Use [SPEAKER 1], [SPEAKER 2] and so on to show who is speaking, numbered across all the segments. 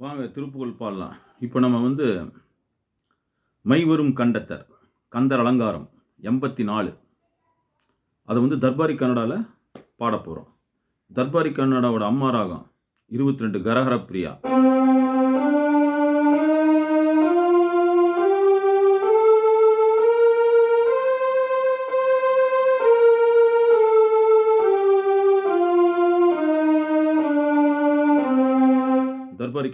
[SPEAKER 1] வாங்க திருப்புகழ் பாடலாம். இப்போ நம்ம வந்து மைவரும் கண்டத்தர் கந்தர் அலங்காரம் எண்பத்தி நாலு அதை வந்து தர்பாரி கன்னடாவில் பாட போகிறோம் தர்பாரி கன்னடாவோட அம்மா ராகம் இருபத்தி ரெண்டு கரஹர பிரியா தர்பாரி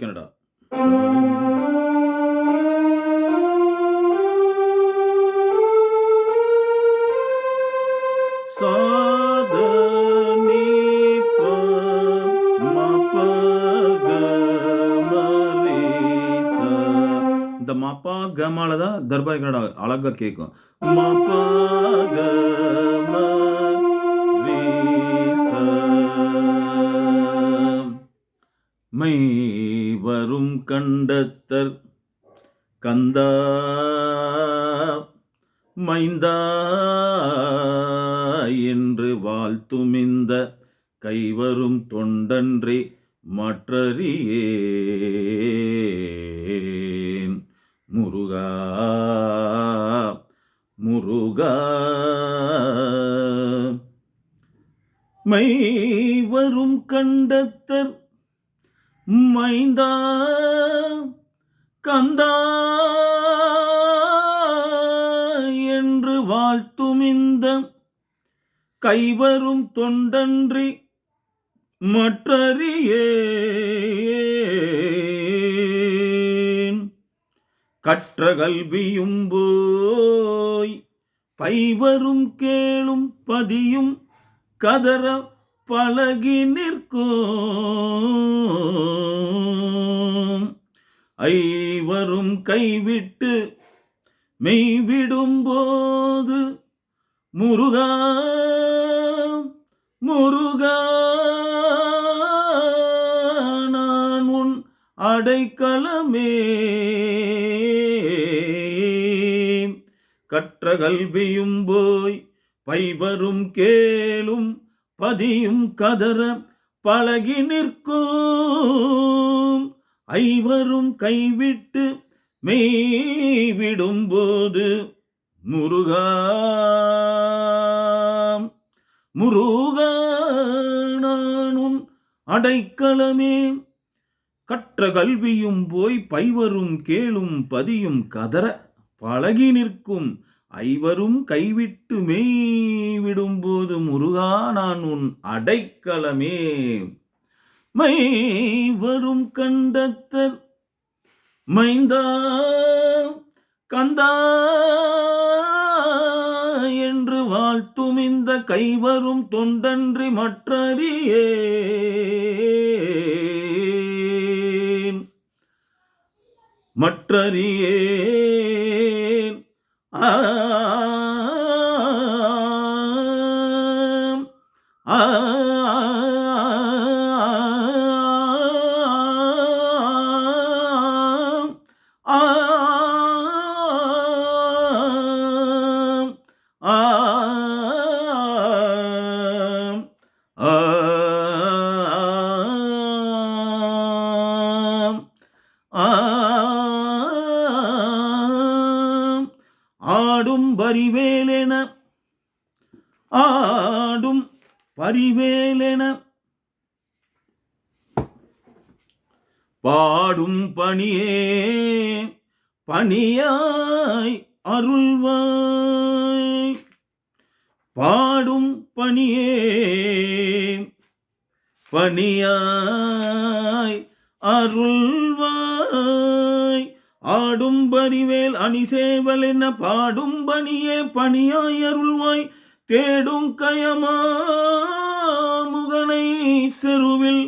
[SPEAKER 1] இந்த மப்பா கமால தான் தர்பாரி கன்னடா அழகா கேட்கும் மப்பா மை வரும் கண்டத்தர் கந்தா மைந்தா என்று வாழ்த்துமிந்த கைவரும் தொண்டன்றி மற்றறியேன். முருகா முருகா. மை வரும் கண்டத்தர் மைந்தா கந்தா என்று வாழ்த்துமிந்த கைவரும் தொண்டன்றி மற்றறியே கற்ற கல்வியும் போய் பைவரும் கேளும் பதியும் கதற பழகி நிற்கும். ஐவரும் கைவிட்டு மெய்விடும் போது முருகா முருகா நான் உன் அடைக்கலமே. கற்ற கல்வியும் போய் பைவரும் கேளும் பதியும் கதற பழகி நிற்கும். ஐவரும் கைவிட்டு மெய்விடும்போது முருகா முருகா நானும் அடைக்கலமே. கற்ற கல்வியும் போய் பைவரும் கேளும் பதியும் கதற பழகி நிற்கும். ஐவரும் கைவிட்டு மெய்விடும்போது முருகா நான் உன் அடைக்கலமே. மை வரும் கண்டத்தர் மைந்தா கந்தா என்று வாழ்த்தும் இந்த கைவரும் தொண்டன்றி மற்றறியே மற்றறியேன். ஆ ஆடும் பரிவேலென. ஆடும் பரிவேலென. பாடும் பணியே பணியாய் அருள்வாய். பாடும் பணியே பணியாய் அருள்வாய். ஆடும் பரிவேல் அணிசேவல் என பாடும் பணியே பணியாய் அருள்வாய் தேடும் கயமா செருவில்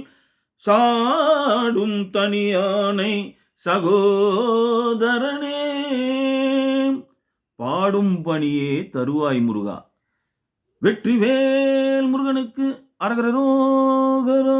[SPEAKER 1] சாடும் தனியானை சகோதரனே. பாடும் பணியே தருவாய் முருகா. வெற்றிவேல் முருகனுக்கு அரகரோகரோ